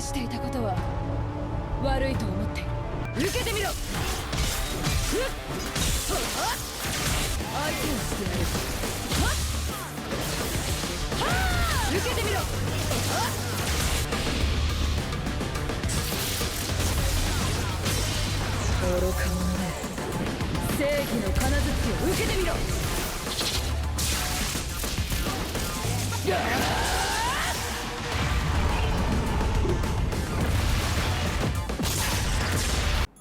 していたことは悪いと思って受けてみろ。ふっはっ相手をしてるはっは受けてみろ。はっ愚か者め。正義の金づちを受けてみろ。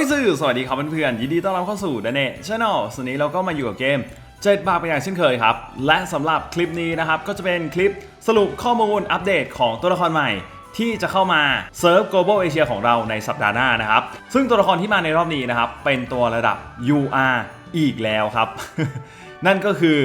ยสื่อสวัสดีครับเพื่อนๆยินดีต้อนรับเข้าสู่ดนเน่ช n แนลส่วนนี้เราก็มาอยู่กับเกมเจ็ดบาทไปอย่างเช่นเคยครับ และสำหรับคลิปนี้นะครับ ก็จะเป็นคลิปสรุปข้อมูลอัปเดตของตัวละครใหม่ ที่จะเข้ามาเซิร์ฟ global Asia ของเราในสัปดาห์หน้านะครับ ซึ่งตัวละครที่มาในรอบนี้นะครับ เป็นตัวระดับ UR อีกแล้วครับ นั่นก็คือ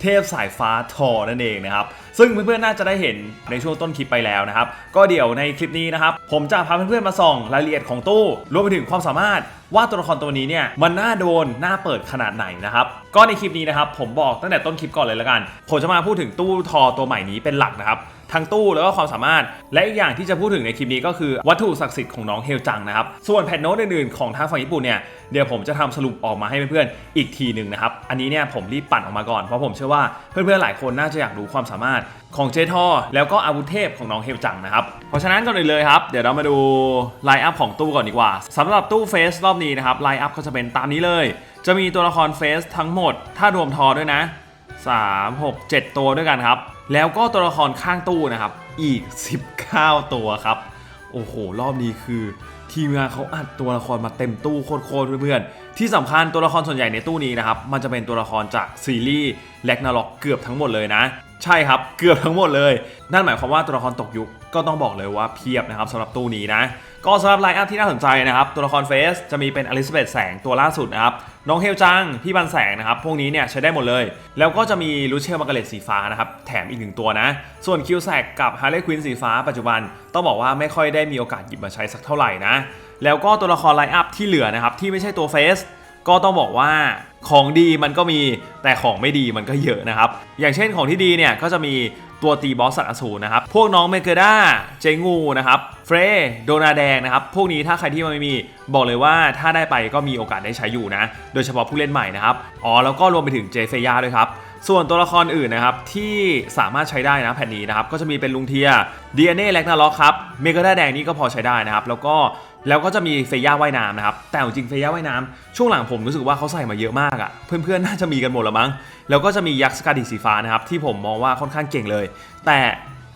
เทพสายฟ้าทอนั่นเองนะครับซึ่งเพื่อนๆน่าจะได้เห็นในช่วงต้นคลิปไปแล้วนะครับ ก็เดี๋ยวในคลิปนี้นะครับ ผมจะพาเพื่อนๆมาส่องรายละเอียดของตู้ รวมไปถึงความสามารถว่าตัวละครตัวนี้เนี่ยมันน่าโดนน่าเปิดขนาดไหนนะครับก็ในคลิปนี้นะครับผมบอกตั้งแต่ต้นคลิปก่อนเลยละกัน ผมจะมาพูดถึงตู้ทอตัวใหม่นี้เป็นหลักนะครับ ทั้งตู้แล้วก็ความสามารถ และอีกอย่างที่จะพูดถึงในคลิปนี้ก็คือวัตถุศักดิ์สิทธิ์ของน้องเฮลจังนะครับส่วนแผ่นโน้ตอื่นๆของทางฝั่งญี่ปุ่นเนี่ยเดี๋ยวผมจะทำสรุปออกมาให้เพื่อนๆอีกทีหนึ่งนะครับอันนี้เนี่ยผมรีบปั่นออกมาก่อนเพราะผมเชื่อว่าเพื่อนๆหลายคนน่าจะอยากรู้ความสามารถของเจทอแล้วก็อาวุธเทพของน้องเฮลจังนะครับเพราะฉะนั้นก่อนอื่นเลยครับเดี๋ยวเรามาดูไลน์อัพของตู้ก่อนดีกว่าสำหรับตู้เฟสรอบนี้นะครับไลน์อัพก็จะเป็นตามนี้เลย จะมีตัวละครเฟสทั้งหมด ถ้ารวมทอด้วยนะ 3 6 7 ตัวด้วยกันครับ แล้วก็ตัวละครข้างตู้นะครับ อีก 19 ตัวครับ โอ้โห รอบนี้คือ ทีมงานเขาอัดตัวละครมาเต็มตู้โคตรๆเพื่อนๆ ที่สำคัญตัวละครส่วนใหญ่ในตู้นี้นะครับ มันจะเป็นตัวละครจากซีรีส์แล็กนาล็อกเกือบทั้งหมดเลยนะ ใช่ครับ เกือบทั้งหมดเลย นั่นหมายความว่าตัวละครตกยุคก็ต้องบอกเลยว่าเพียบนะครับสำหรับตู้นี้นะ ก็สำหรับไลน์อัพที่น่าสนใจนะครับ ตัวละครเฟสจะมีเป็นอลิซาเบธแสงตัวล่าสุดนะครับ น้องเฮลจัง พี่บันแสงนะครับ พวกนี้เนี่ยใช้ได้หมดเลย แล้วก็จะมีลูเชลมาร์กาเร็ตสีฟ้านะครับ แถมอีกหนึ่งตัวนะ ส่วนคิวแซกกับฮาร์เลย์ควินสีฟ้าปัจจุบัน ต้องบอกว่าไม่ค่อยได้มีโอกาสหยิบมาใช้สักเท่าไหร่นะ แล้วก็ตัวละครไลน์อัพที่เหลือนะครับที่ไม่ใช่ตัวเฟสก็ต้องบอกว่า ของดีมันก็มีแต่ของไม่ดีมันก็เยอะนะครับ อย่างเช่นของที่ดีเนี่ยก็จะมีตัวตีบอสสัตว์อสูรนะครับ พวกน้องเมเกด้าเจงูนะครับ เฟรโดนาแดงนะครับ พวกนี้ถ้าใครที่มันไม่มีบอกเลยว่าถ้าได้ไปก็มีโอกาสได้ใช้อยู่นะ โดยเฉพาะผู้เล่นใหม่นะครับ อ๋อ แล้วก็รวมไปถึงเจเฟย่าด้วยครับ ส่วนตัวละครอื่นนะครับ ที่สามารถใช้ได้นะแผ่นนี้นะครับ ก็จะมีเป็นลุงเทียดีเอเน่แลกนาล็อกครับ เมกาด้าแดงนี่ก็พอใช้ได้นะครับ แล้วก็ แล้วก็จะมีเฟย่าว่ายน้ำนะครับ แต่จริงเฟย่าว่ายน้ำช่วงหลังผมรู้สึกว่าเขาใส่มาเยอะมากอะ่ะ เพื่อนๆ น่าจะมีกันหมดละมั้ง แล้วก็จะมียักษ์สกาดิสีฟ้านะครับ ที่ผมมองว่าค่อนข้างเก่งเลย แต่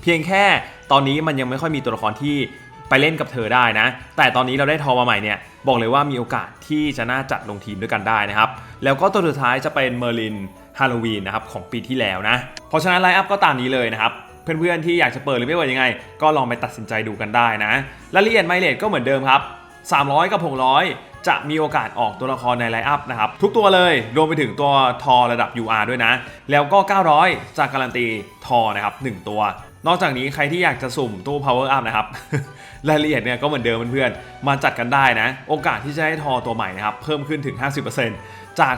เพียงแค่ตอนนี้มันยังไม่ค่อยมีตัวละครที่ไปเล่นกับเธอได้นะ แต่ตอนนี้เราได้ทอมาใหม่เนี่ย บอกเลยว่ามีโอกาสที่จะน่าจัดลงทีมด้วยกันได้นะครับ แล้วก็ตัวสุดท้ายจะเป็นเมอร์ลินฮาโลวีนนะครับของปีที่แล้วนะ เพราะฉะนั้นไลน์อัพก็ตามนี้เลยนะครับ เพื่อนๆที่อยากจะเปิดหรือไม่เปิดยังไง ก็ลองไปตัดสินใจดูกันได้นะรายละเอียดไมเลทก็เหมือนเดิมครับ300 กับ 600 จะมีโอกาสออกตัวละครในไลน์อัพนะครับ ทุกตัวเลยรวมไปถึงตัวทอระดับ UR ด้วยนะ แล้วก็ 900 จากการันตีทอนะครับ 1 ตัว นอกจากนี้ใครที่อยากจะสุ่มตู้ power up นะครับ รายละเอียดเนี่ยก็เหมือนเดิมเพื่อนๆมาจัดกันได้นะ โอกาสที่จะได้ทอตัวใหม่นะครับ เพิ่มขึ้นถึง 50%จาก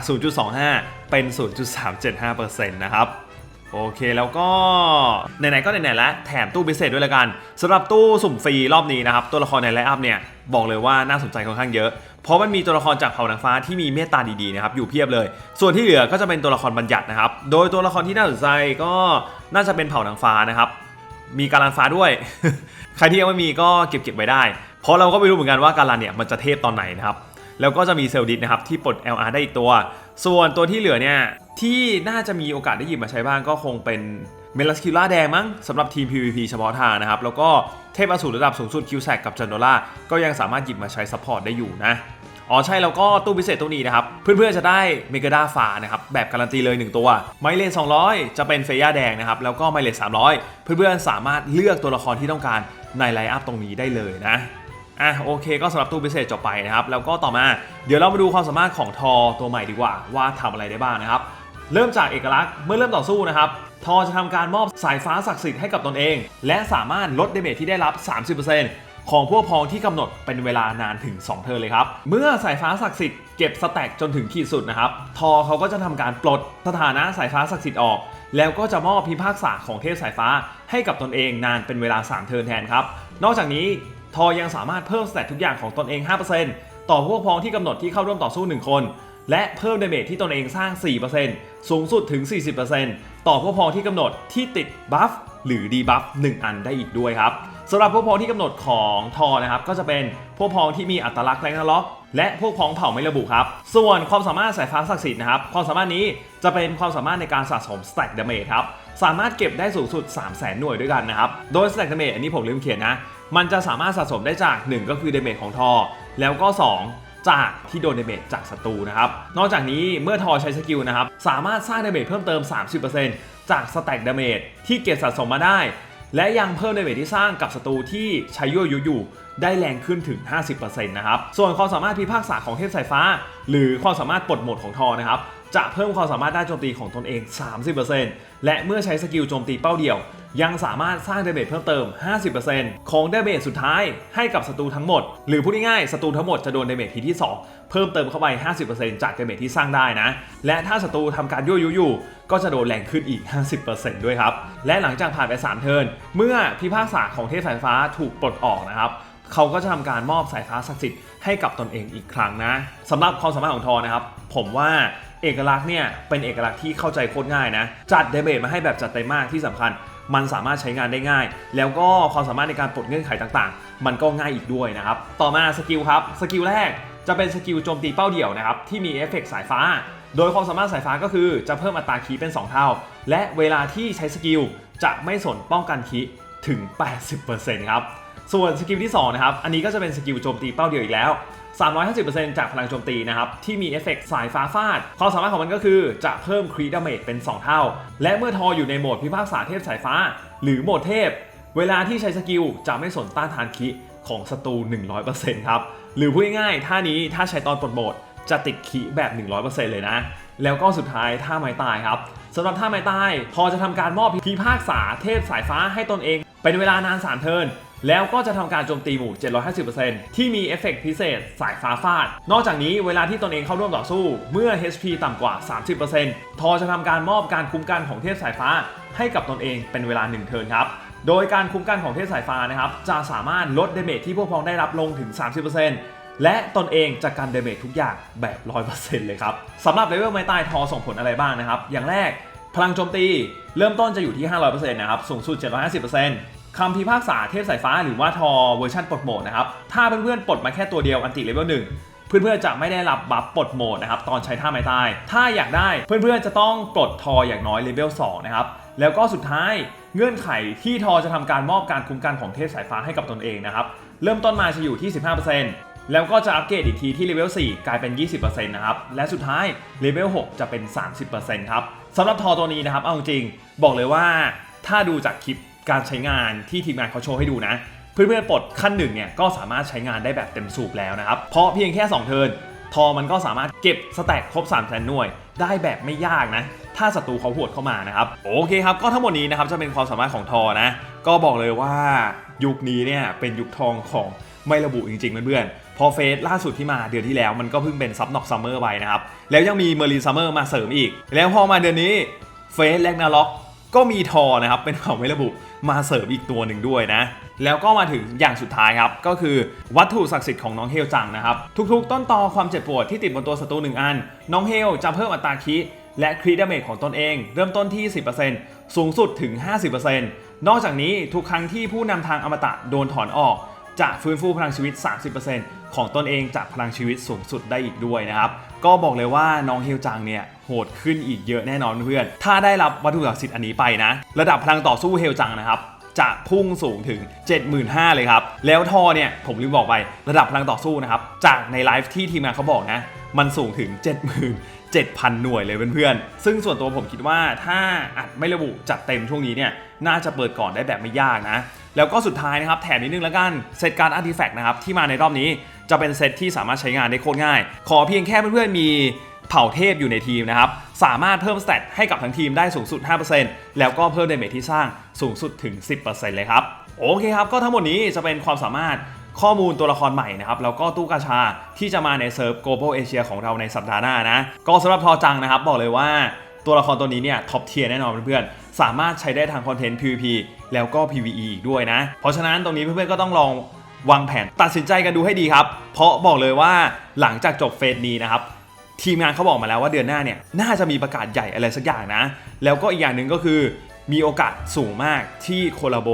0.25 เป็น 0.375%นะครับ โอเคแล้วก็ไหนๆก็ไหนๆแล้วแถมตู้พิเศษด้วยละกันสำหรับตู้สุ่มฟรีรอบนี้นะครับตัวละครในไลน์อัพเนี่ยบอกเลยว่าน่าสนใจค่อนข้างเยอะ เพราะมันมีตัวละครจากเผ่านางฟ้าที่มีเมตตาดีๆนะครับอยู่เพียบเลย ส่วนที่เหลือก็จะเป็นตัวละครบัญญัตินะครับโดยตัวละครที่น่าสนใจก็น่าจะเป็นเผ่านางฟ้านะครับมีการันฟ้าด้วย ใครที่ยังไม่มีก็เก็บเก็บไว้ได้ เพราะเราก็ไม่รู้เหมือนกันว่าการันเนี่ยมันจะเทพตอนไหนนะครับแล้วก็จะมีเซลดิสนะครับที่ปลด LR ได้อีกตัว ส่วนตัวที่เหลือเนี่ย ที่น่าจะมีโอกาสได้หยิบมาใช้บ้างก็คงเป็นเมลัสคิล่าแดงมั้งสำหรับทีม PVP เฉพาะทางนะครับ แล้วก็เทพอสูรระดับสูงสุดคิวแซกกับจันโดล่าก็ยังสามารถหยิบมาใช้ซัพพอร์ตได้อยู่นะอ๋อใช่แล้วก็ตู้พิเศษตู้นี้นะครับ เพื่อนๆจะได้เมกาดาฟ้านะครับ แบบการันตีเลย 1 ตัว ไมเลส200 จะเป็นเฟย่าแดงนะครับ แล้วก็ไมเลส300 เพื่อนๆสามารถเลือกตัวละครที่ต้องการในไลน์อัพตรงนี้ได้เลยนะอะโอเคก็สำหรับตู้พิเศษจบไปนะครับ แล้วก็ต่อมา เดี๋ยวเรามาดูความสามารถของทอตัวใหม่ดีกว่า ว่าทำอะไรได้บ้างนะครับ เริ่มจากเอกลักษณ์เมื่อเริ่มต่อสู้นะครับทอจะทำการมอบสายฟ้าศักดิ์สิทธิ์ให้กับตนเอง และสามารถลดเดเมจที่ได้รับ 30%ของพวกพ้องที่กำหนดเป็นเวลานานถึง 2 เทิร์เลยครับ เมื่อสายฟ้าศักดิ์สิทธิ์เก็บสแต็กจนถึงขีดสุดนะครับ ทอเขาก็จะทำการปลดสถานะสายฟ้าศักดิ์สิทธิ์ออก แล้วก็จะมอบพิพากษาของเทพสายฟ้าให้กับตนเองนานเป็นเวลา 3 เทิร์แทนครับ นอกจากนี้ทอยังสามารถเพิ่มสแตททุกอย่างของตนเอง 5%ต่อพวกพ้องที่กำหนดที่เข้าร่วมต่อสู้ 1 คน และเพิ่มดาเมจที่ตนเองสร้าง 4%สูงสุดถึง 40%ต่อพวกพ้องที่กำหนดที่ติดบัฟหรือดีบัฟ1อันได้อีกด้วยครับสำหรับพวกพ้องที่กำหนดของทอนะครับก็จะเป็นพวกพ้องที่มีอัตลักษณ์แรงนล็อกและพวกพ้องเผ่าไม่ระบุครับ ส่วนความสามารถสายฟ้าศักดิ์สิทธิ์นะครับ ความสามารถนี้จะเป็นความสามารถในการสะสม stack damage ครับ สามารถเก็บได้สูงสุด 3 0 0 0 0 0หน่วยด้วยกันนะครับ โดย stack damage อันนี้ผมลืมเขียนนะ มันจะสามารถสะสมได้จาก 1 ก็คือ damage ของทอ แล้วก็ 2 จากที่โดน damage จากศัตรูนะครับ นอกจากนี้เมื่อทอใช้สกิลนะครับ สามารถสร้าง damage เพิ่มเติม 30%จาก stack damage ที่เก็บสะสมมาได้ และยังเพิ่มเดเมจที่สร้างกับศัตรูที่ใช้ยั่วยุอยู่ ได้แรงขึ้นถึง 50%นะครับ ส่วนความสามารถพิพากษาของเทพสายฟ้า หรือความสามารถปลดหมดของทอนะครับจะเพิ่มความสามารถด้านโจมตีของตนเอง 30% และเมื่อใช้สกิลโจมตีเป้าเดียว ยังสามารถสร้างเดาเมจเพิ่มเติม 50%ของเดาเมจสุดท้ายให้กับศัตรูทั้งหมด หรือพูดง่ายๆศัตรูทั้งหมดจะโดนเดาเมจทีที่ 2 เพิ่มเติมเข้าไป 50%จากเดาเมจที่สร้างได้นะ และถ้าศัตรูทำการยั่วยุอยู่ ก็จะโดนแรงขึ้นอีก 50%ด้วยครับ และหลังจากผ่านไป 3 เทิร์น เมื่อพิพากษาของเทพสายฟ้าถูกปลดออกนะครับเขาก็จะทำการมอบสายฟ้าศักดิ์สิทธิ์ให้กับตนเองอีกครั้งนะสำหรับความสามารถของทอนะครับ ผมว่า เอกลักษณ์เนี่ยเป็นเอกลักษณ์ที่เข้าใจโคตรง่ายนะ จัดเดเมจมาให้แบบจัดเต็มมากที่สำคัญ มันสามารถใช้งานได้ง่าย แล้วก็ความสามารถในการปลดเงื่อนไขต่างๆ มันก็ง่ายอีกด้วยนะครับ ต่อมาสกิลครับ สกิลแรกจะเป็นสกิลโจมตีเป้าเดี่ยวนะครับที่มีเอฟเฟกต์สายฟ้า โดยความสามารถสายฟ้าก็คือจะเพิ่มอัตราคีเป็น 2 เท่า และเวลาที่ใช้สกิลจะไม่สนป้องกันคีย์ถึง 80%ครับส่วนสกิลที่2นะครับอันนี้ก็จะเป็นสกิลโจมตีเป้าเดียวอีกแล้ว 350%จากพลังโจมตีนะครับ ที่มีเอฟเฟกต์สายฟ้าฟาด ความสามารถของมันก็คือจะเพิ่มครีดาเมจเป็น 2 เท่า และเมื่อทออยู่ในโหมดพิพากษาเทพสายฟ้า หรือโหมดเทพ เวลาที่ใช้สกิลจะไม่สนต้านทานคิของศัตรู 100%ครับ หรือพูดง่ายๆท่านี้ถ้าใช้ตอนปลดโหมดจะติดขีแบบ 100%เลยนะ แล้วก็สุดท้ายท่าไม้ตายครับสำหรับท่าไม้ตายพอจะทำการมอบพิพากษาเทพสายฟ้าให้ตนเอง เป็นเวลานาน3เทิร์น แล้วก็จะทำการโจมตีหมู่ 750%ที่มีเอฟเฟกต์พิเศษสายฟ้าฟาด นอกจากนี้เวลาที่ตนเองเข้าร่วมต่อสู้ เมื่อ HP ต่ำกว่า 30%ทอจะทำการมอบการคุ้มกันของเทพสายฟ้า ให้กับตนเองเป็นเวลา1เทิร์นครับโดยการคุ้มกันของเทพสายฟ้านะครับจะสามารถลดเดเมจที่พวกพ้องได้รับลงถึง 30%และตนเองจะกันเดเมจทุกอย่างแบบ 100%เลยครับสำหรับเลเวลไม้ตายทอส่งผลอะไรบ้างนะครับ อย่างแรกพลังโจมตี เริ่มต้นจะอยู่ที่ 500%นะครับ สูงสุด 750% คำพิพากษาเทพสายฟ้าหรือว่าทอเวอร์ชันปลดโหมดนะครับ ถ้าเพื่อนๆปลดมาแค่ตัวเดียวอันติเลเวล1เพื่อนๆจะไม่ได้รับบัฟปลดโหมดนะครับตอนใช้ท่าไม้ตาย ถ้าอยากได้เพื่อนๆจะต้องปลดทออย่างน้อยเลเวล2นะครับ แล้วก็สุดท้ายเงื่อนไขที่ทอจะทำการมอบการคุ้มกันของเทพสายฟ้าให้กับตนเองนะครับ เริ่มต้นมาจะอยู่ที่ 15%แล้วก็จะอัปเกรดอีกทีที่เลเวล4กลายเป็น 20%นะครับ และสุดท้ายเลเวล6จะเป็น 30%ครับสำหรับทอตัวนี้นะครับ เอาจริงบอกเลยว่าถ้าดูจากคลิป การใช้งานที่ทีมงานเขาโชว์ให้ดูนะ เพื่อนๆปลดขั้นหนึ่งเนี่ยก็สามารถใช้งานได้แบบเต็มสูบแล้วนะครับ เพราะเพียงแค่ 2 เทิร์นทอมันก็สามารถเก็บสแต็กครบ3แสนหน่วย ได้แบบไม่ยากนะ ถ้าศัตรูเขาหวดเข้ามานะครับ โอเคครับ ก็ทั้งหมดนี้นะครับจะเป็นความสามารถของทอนะ ก็บอกเลยว่ายุคนี้เนี่ยเป็นยุคทองของไม่ระบุจริงๆเพื่อนๆ พอเฟสล่าสุดที่มาเดือนที่แล้วมันก็เพิ่งเป็นซับน็อกซัมเมอร์ไปนะครับ แล้วยังมีเมอร์ลีซัมเมอร์มาเสริมอีก แล้วพอมาเดือนนี้เฟสแลกนาล็อกก็มีทอนะครับเป็นเผ่าไม่ระบุ มาเสริมอีกตัวหนึ่งด้วยนะ แล้วก็มาถึงอย่างสุดท้ายครับ ก็คือวัตถุศักดิ์สิทธิ์ของน้องเฮลจังนะครับ ทุกๆ ต้นตอความเจ็บปวดที่ติดบนตัวศัตรูหนึ่งอัน น้องเฮลจะเพิ่มอัตราคีและครีดาเมจของตนเอง เริ่มต้นที่ 10%สูงสุดถึง 50%นอกจากนี้ทุกครั้งที่ผู้นำทางอมตะโดนถอนออก จะฟื้นฟูพลังชีวิต 30%ของตนเองจากพลังชีวิตสูงสุดได้อีกด้วยนะครับ ก็บอกเลยว่าน้องเฮลจังเนี่ย โหดขึ้นอีกเยอะแน่นอนเพื่อน ถ้าได้รับวัตถุศักดิ์สิทธิ์อันนี้ไปนะ ระดับพลังต่อสู้เฮลจังนะครับจะพุ่งสูงถึง 75,000 เลยครับ แล้วทอเนี่ย ผมลืมบอกไประดับพลังต่อสู้นะครับ จากในไลฟ์ที่ทีมงานเขาบอกนะ มันสูงถึง 77,000 หน่วยเลยเพื่อนๆ ซึ่งส่วนตัวผมคิดว่าถ้าอัดไม่ระบุจัดเต็มช่วงนี้เนี่ย น่าจะเปิดก่อนได้แบบไม่ยากนะ แล้วก็สุดท้ายนะครับ แถมนิดนึงแล้วกัน เซตการ์ดอาร์ติแฟกต์นะครับ ที่มาในรอบนี้จะเป็นเซตที่สามารถใช้งานได้โคตรง่าย ขอเพียงแค่เพื่อนๆมี เผ่าเทพอยู่ในทีมนะครับ สามารถเพิ่มสเตตให้กับทั้งทีมได้สูงสุด 5%แล้วก็เพิ่มเดเมจที่สร้างสูงสุดถึง 10%เลยครับ โอเคครับ ก็ทั้งหมดนี้จะเป็นความสามารถข้อมูลตัวละครใหม่นะครับ แล้วก็ตู้กาชาที่จะมาในเซิร์ฟ global asia ของเราในสัปดาห์หน้านะ ก็สำหรับทอจังนะครับ บอกเลยว่าตัวละครตัวนี้เนี่ยท็อปเทียร์แน่นอนเพื่อนๆ สามารถใช้ได้ทางคอนเทนต์ PVP แล้วก็ PVE อีกด้วยนะ เพราะฉะนั้นตรงนี้เพื่อนๆก็ต้องลองวางแผนตัดสินใจกันดูให้ดีครับ เพราะบอกเลยว่าหลังจากจบเฟสนี้นะครับ ทีมงานเขาบอกมาแล้วว่าเดือนหน้าเนี่ยน่าจะมีประกาศใหญ่อะไรสักอย่างนะ แล้วก็อีกอย่างหนึ่งก็คือมีโอกาสสูงมากที่โคลาโบ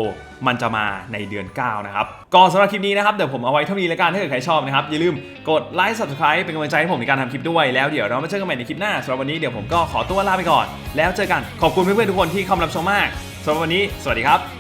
มันจะมาในเดือน 9 นะครับก่อนสำหรับคลิปนี้นะครับ เดี๋ยวผมเอาไว้เท่านี้แล้วกันถ้าเกิดใครชอบนะครับ อย่าลืมกดไลค์ subscribe เป็นกำลังใจให้ผมในการทำคลิปด้วย แล้วเดี๋ยวเรามาเจอกันใหม่ในคลิปหน้าสำหรับวันนี้เดี๋ยวผมก็ขอตัวลาไปก่อน แล้วเจอกันขอบคุณเพื่อนๆทุกคนที่เข้ามารับชมมากสำหรับวันนี้ สวัสดีครับ